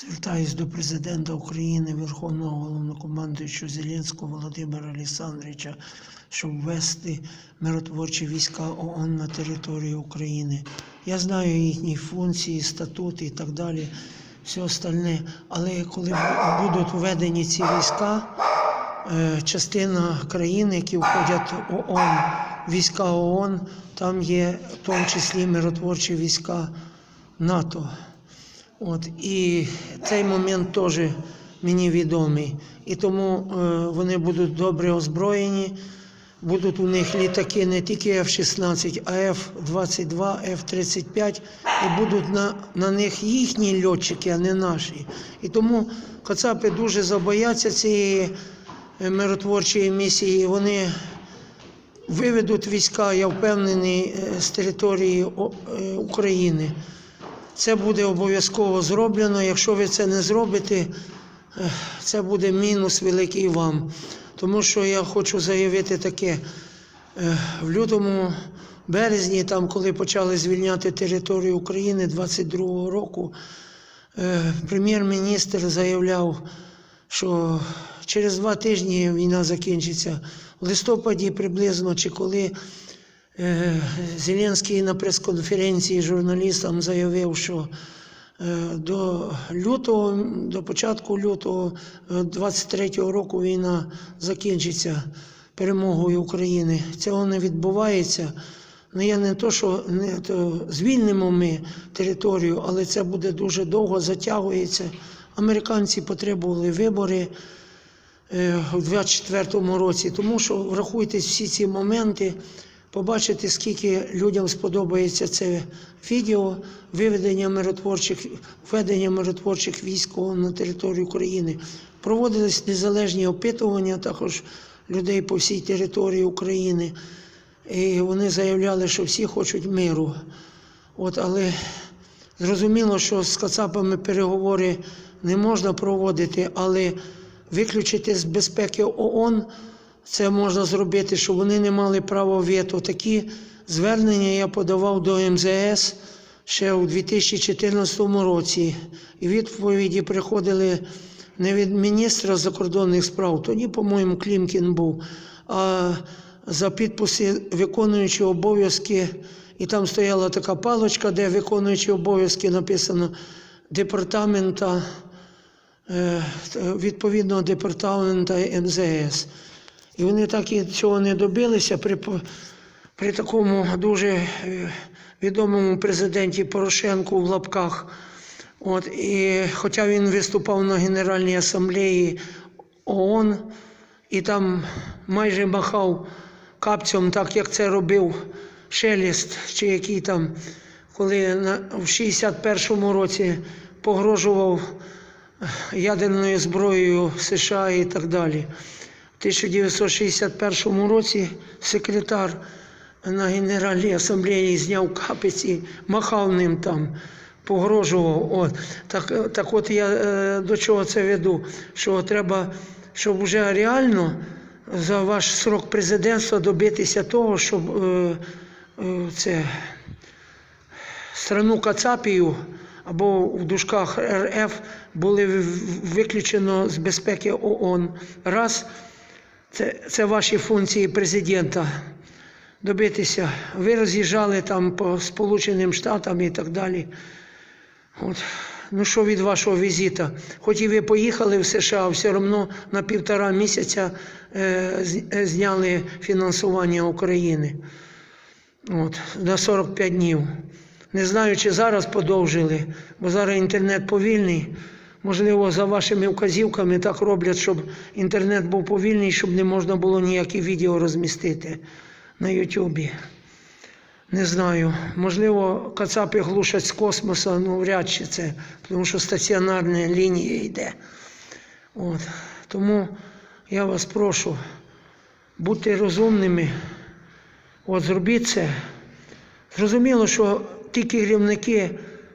Звертаюсь до президента України, Верховного головнокомандуючого Зеленського Володимира Олександровича, щоб ввести миротворчі війська ООН на територію України. Я знаю їхні функції, статути і так далі, все остальне. Але коли будуть введені ці війська, е, частина країн, які входять в ООН, війська ООН, там є в тому числі миротворчі війська НАТО. От, і цей момент теж мені відомий. І тому е, вони будуть добре озброєні. Будуть у них літаки не тільки F-16, а F-22, F-35, і будуть на, на них їхні льотчики, а не наші. І тому Кацапи дуже забояться цієї е, миротворчої місії. Вони виведуть війська, я впевнений, е, з території України. Це буде обов'язково зроблено. Якщо ви це не зробите, це буде мінус великий вам. Тому що я хочу заявити таке. В лютому березні, там, коли почали звільняти територію України 22-го року, прем'єр-міністр заявляв, що через два тижні війна закінчиться. В листопаді приблизно, чи коли Зеленський на прес-конференції журналістам заявив, що е, до лютого, до початку лютого 23-го року війна закінчиться перемогою України. Цього не відбувається. Ну, я не то, що не то звільнимо ми територію, але це буде дуже довго затягується. Американці потребували вибори е, у 24-му році, тому що врахуйте всі ці моменти, побачите, скільки людям сподобається це відео виведення миротворчих, введення миротворчих військ на територію України. Проводились незалежні опитування також людей по всій території України. І вони заявляли, що всі хочуть миру. От, але зрозуміло, що з Кацапами переговори не можна проводити, але виключити з безпеки ООН це можна зробити, щоб вони не мали права вето. Такі звернення я подавав до МЗС ще у 2014 році. І відповіді приходили не від міністра закордонних справ, тоді, по-моєму, Клімкін був, а за підписи виконуючі обов'язки, і там стояла така палочка, де виконуючі обов'язки написано департамента, е, відповідного департамента МЗС. І вони так і цього не добилися при, при такому дуже е, відомому президенті Порошенку в лапках. От, і, хоча він виступав на Генеральній асамблеї ООН і там майже махав капцем, так як це робив Шеліст, чи який там, коли на, в 61-му році погрожував ядерною зброєю США і так далі. В 1961 році секретар на Генеральній асамблеї зняв капець і махав ним там, погрожував. От. Так, так от я е, до чого це веду? Що треба, щоб вже реально за ваш срок президентства добитися того, щоб е, е, це страну Кацапію або в дужках РФ були виключено з безпеки ООН. Раз, це, це ваші функції президента. Добитися. Ви роз'їжджали там по Сполученим Штатам і так далі. От. Ну що від вашого візита? Хоч і ви поїхали в США, все одно на півтора місяця е, е, зняли фінансування України. От, на 45 днів. Не знаю, чи зараз подовжили, бо зараз інтернет повільний. Можливо, за вашими вказівками так роблять, щоб інтернет був повільний, щоб не можна було ніякі відео розмістити на Ютубі. Не знаю. Можливо, кацапи глушать з космоса, ну вряд чи це, тому що стаціонарна лінія йде. От. Тому я вас прошу, будьте розумними. От зробіть це. Зрозуміло, що ті керівники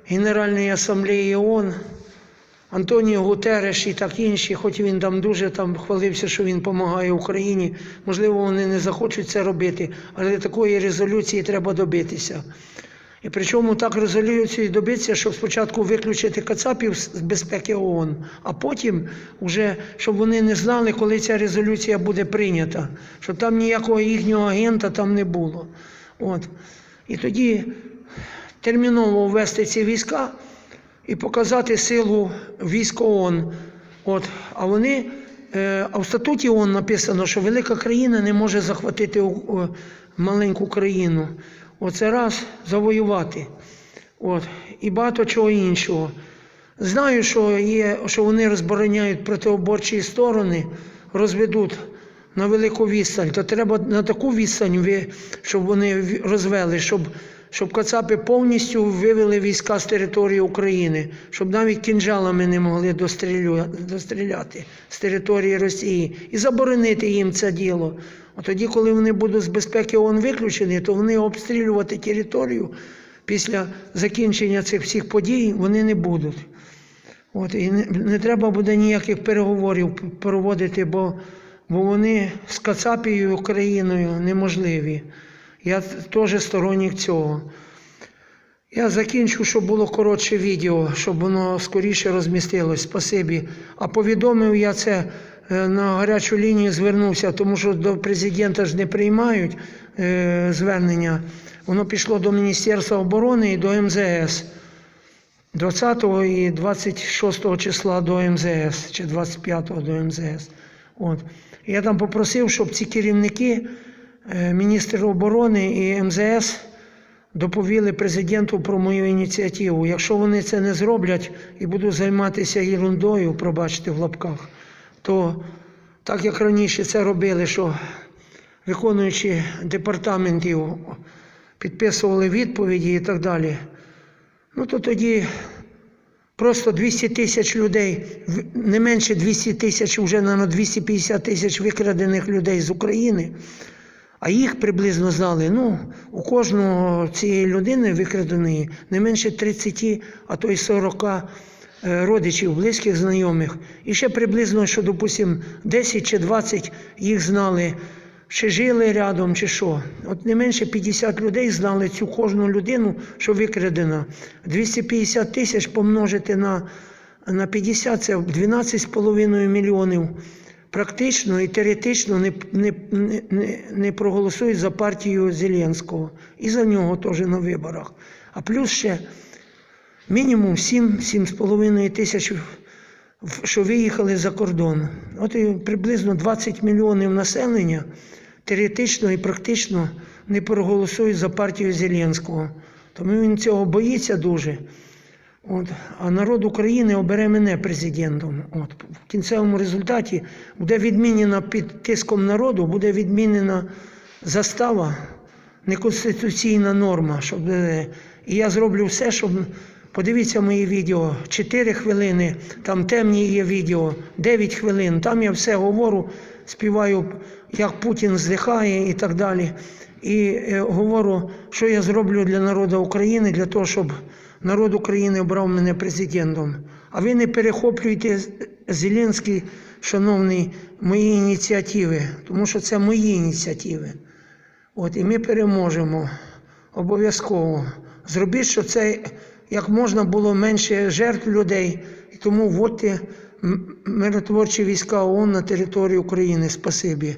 Генеральної асамблеї ООН, Антоніо Гутереш і так інші, хоч він там дуже там хвалився, що він допомагає Україні, можливо, вони не захочуть це робити, але такої резолюції треба добитися. І причому так резолюції добитися, щоб спочатку виключити Кацапів з безпеки ООН, а потім, вже, щоб вони не знали, коли ця резолюція буде прийнята, щоб там ніякого їхнього агента там не було. От. І тоді терміново ввести ці війська і показати силу військ ООН. От. А вони, е, а в статуті ООН написано, що велика країна не може захватити о, маленьку країну. Оце раз завоювати. От. І багато чого іншого. Знаю, що є, що вони розбороняють протиоборчі сторони, розведуть на велику відстань, то треба на таку відстань, щоб вони розвели, щоб, щоб Кацапи повністю вивели війська з території України, щоб навіть кінжалами не могли достріляти з території Росії і заборонити їм це діло. А тоді, коли вони будуть з безпеки ООН виключені, то вони обстрілювати територію після закінчення цих всіх подій вони не будуть. От, і не, не треба буде ніяких переговорів проводити, бо, бо вони з Кацапією Україною неможливі. Я теж сторонник цього. Я закінчу, щоб було коротше відео, щоб воно скоріше розмістилось. Спасибі. А повідомив я це е, на гарячу лінію звернувся, тому що до президента ж не приймають е, звернення. Воно пішло до Міністерства оборони і до МЗС. 20 і 26 числа до МЗС, чи 25 до МЗС. От. Я там попросив, щоб ці керівники, міністр оборони і МЗС доповіли президенту про мою ініціативу. Якщо вони це не зроблять і будуть займатися ерундою, пробачте в лапках, то так як раніше це робили, що виконуючи департаментів підписували відповіді і так далі. Ну то тоді просто 200 тисяч людей, не менше 200 тисяч, вже на 250 тисяч викрадених людей з України, а їх приблизно знали, ну, у кожного цієї людини викраденої не менше 30, а то й 40 е, родичів, близьких знайомих. І ще приблизно, що, допустимо, 10 чи 20 їх знали, чи жили рядом, чи що. От не менше 50 людей знали цю кожну людину, що викрадена. 250 тисяч помножити на, на 50 це 12,5 мільйонів. Практично і теоретично не, не, не, не, проголосують за партію Зеленського. І за нього теж на виборах. А плюс ще мінімум 7-7,5 тисяч, що виїхали за кордон. От і приблизно 20 мільйонів населення теоретично і практично не проголосують за партію Зеленського. Тому він цього боїться дуже. От. А народ України обере мене президентом. От. В кінцевому результаті буде відмінена під тиском народу, буде відмінена застава, неконституційна норма. Щоб, е, і я зроблю все, щоб. Подивіться мої відео. 4 хвилини, там темні є відео, 9 хвилин. Там я все говорю, співаю, як Путін здихає і так далі. І е, говорю, що я зроблю для народу України, для того, щоб народ України обрав мене президентом. А ви не перехоплюйте з- Зеленський, шановний, мої ініціативи, тому що це мої ініціативи. От, і ми переможемо обов'язково. Зробіть, щоб це як можна було менше жертв людей, і тому вводьте миротворчі війська ООН на територію України. Спасибі.